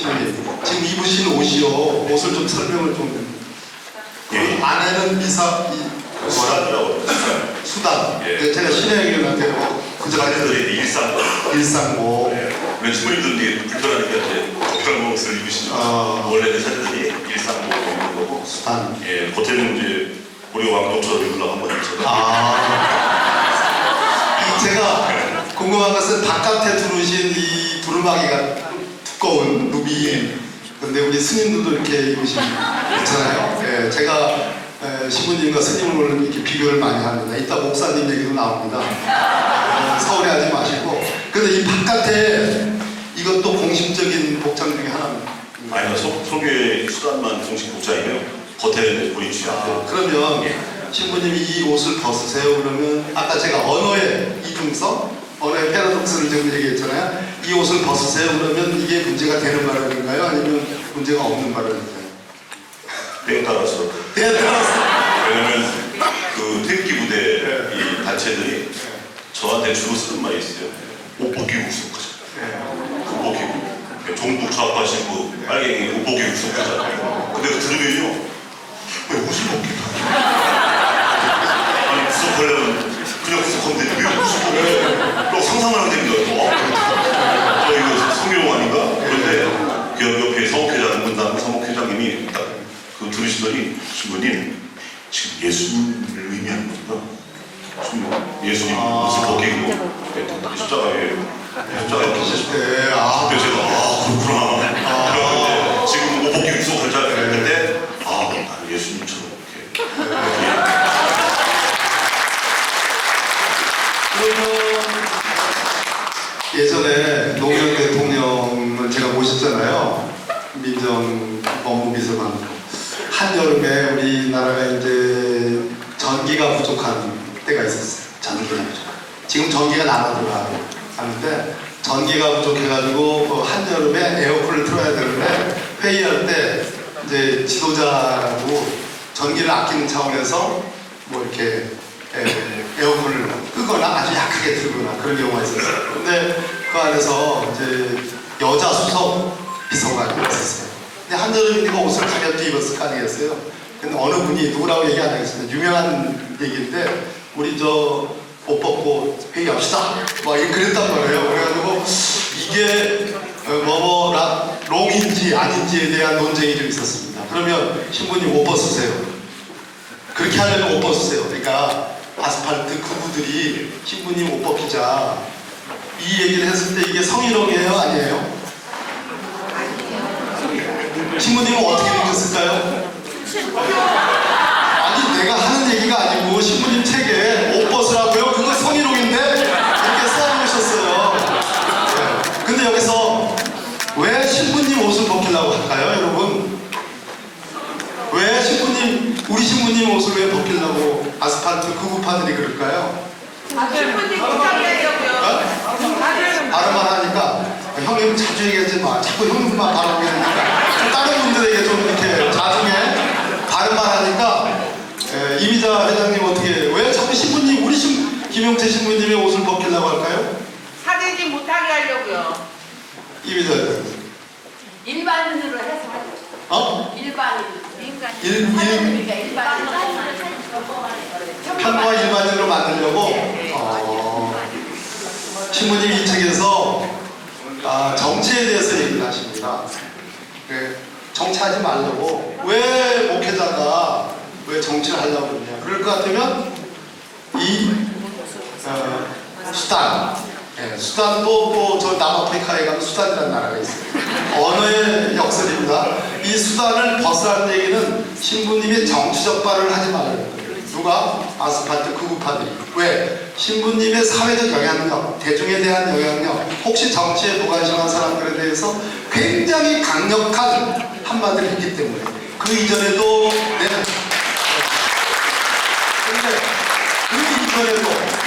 신부님 지금 입으신 옷이요. 옷을 좀 설명을 좀 예. 안에는 미사 이, 수단이라고 수단. 예. 네, 제가 신혜영님한테 그저 수단들이 일상 일상복. 우리 주부님들이 불편하니까 이제 특별한 옷을 입으시죠. 아. 원래 그 사진들이 일상복 입는 거고 수단. 예, 겉에는 이제 우리 왕동처럼 입으려고 한번 입잖아요 아, 이 제가 궁금한 것은 바깥에 두르신 이 두루마기가 두꺼운 루비. 근데 우리 스님들도 이렇게 입으시면 있잖아요. 예, 제가 에, 신부님과 스님을 이렇게 비교를 많이 합니다. 이따 목사님 얘기도 나옵니다. 어, 서울에 하지 마시고. 근데 이 바깥에 이것도 공식적인 복장 중에 하나입니다. 아니요 소, 소교의 수단만 공식 복장이고요 겉에는 본인 취향 아, 그러면 신부님이 이 옷을 벗으세요. 그러면 아까 제가 언어의 이중성, 언 어의 패러독스를 지금 얘기했잖아요. 이 옷을 벗으세요. 그러면 이게 문제가 되는 발언인가요? 아니면 문제가 없는 발언인가요? 때에 따라서 네, 들었어요. 왜냐면 그 태극기 부대 이 단체들이 저한테 주로 쓰는 말이 있어요. 옷 벗기고 우스워하자. 옷 벗기고. 종북 좌파 신부 빨갱이 옷 벗기고 우스워하자. 근데 그 들으면요. 왜 옷을 벗기고 아니 우스워하려면 그냥 우스워하면 되지 왜 우스워해? 또 상상을 하면 됩니다. 어? 저 이거 성희롱 아닌가? 그런데 그 옆- 옆에 사목회장 분당 사목회장님이 딱 그 들으시더니 신부님 지금 예수님을 의미하는 겁니다. 예수님 아. 옷을 벗기고 네, 십자가에 십자가에 이렇게 계시고 네, 아, 그래서 제가 아 그렇구나 그런데 지금 옷 벗기고 익숙할 줄 알았는데 아 나는 예수님처럼 이렇게 그러면 예전에 노무현 대통령을 제가 모셨잖아요. 민정 법무비서관. 한여름에 우리나라가 이제 전기가 부족한 때가 있었어요. 전기가 부족. 지금 전기가 나눠들어가요. 하는데 전기가 부족해가지고 그 한여름에 에어컨을 틀어야 되는데 회의할 때 이제 지도자라고 전기를 아끼는 차원에서 뭐 이렇게 에, 에어컨을 끄거나 아주 약하게 틀거나 그런 경우가 있었어요. 근데 그 안에서 이제 여자 수석 비서관이 있었어요. 근데 한여름이니까 옷을 가볍게 입었을 거 아니겠어요? 근데 어느 분이 누구라고 얘기 안 하겠습니다. 유명한 얘기인데 우리 저 옷 벗고 회의합시다. 막 이렇게 그랬단 말이에요. 그래가지고 이게 어, 뭐뭐라 롱인지 아닌지에 대한 논쟁이 좀 있었습니다. 그러면 신부님 옷 벗으세요. 그렇게 하려면 옷 벗으세요. 그러니까 아스팔트 그부들이 신부님 옷 벗기자 이 얘기를 했을 때 이게 성희롱이에요? 아니에요? 신부님은 어떻게 느꼈을까요? 아니 내가 하는 얘기가 아니고 신부님 책에 옷 벗으라고요? 그거 성희롱인데? 이렇게 써놓으셨어요. 네. 근데 여기서 왜 신부님 옷을 벗기려고 할까요, 여러분? 왜 신부님, 우리 신부님 옷을 왜 벗기려고 아스팔트 구구파들이 그럴까요? 신부님 부탁드려요. 어? 발음만 하니까 형님 자주 얘기하지 마. 자꾸 형님만 발음하게 되니까 좀 다른 분들에게 좀 이렇게 자중해. 발음만 하니까 에, 이미 자 회장님 어떻게 왜 자꾸 신부님 우리 신 김용태 신부님의 옷을 벗기려고 할까요? 사대지 못하게 하려고요. 이미자 회장님. 일반인으로 해서 하죠. 어? 일반인. 인간. 일- 일- 그러니까 일반인으로. 편과 일반인으로 만들려고 어, 신부님 이 책에서 아, 정치에 대해서 얘기를 하십니다. 그 정치하지 말라고 왜 목회자가 왜 정치를 하려고 그러냐 그럴 것 같으면 이 어, 수단 예, 수단도 또저 남아프리카에 가면 수단이라는 나라가 있어요 언어의 역설입니다 이 수단을 벗으라는 얘기는 신부님이 정치적 발언을 하지 거예요 누가? 아스팔트 극우파들이 왜? 신부님의 사회적 영향력 대중에 대한 영향력 혹시 정치에 무관심한 사람들에 대해서 굉장히 강력한 한마디를 했기 때문에 그 이전에도 네. Valeu.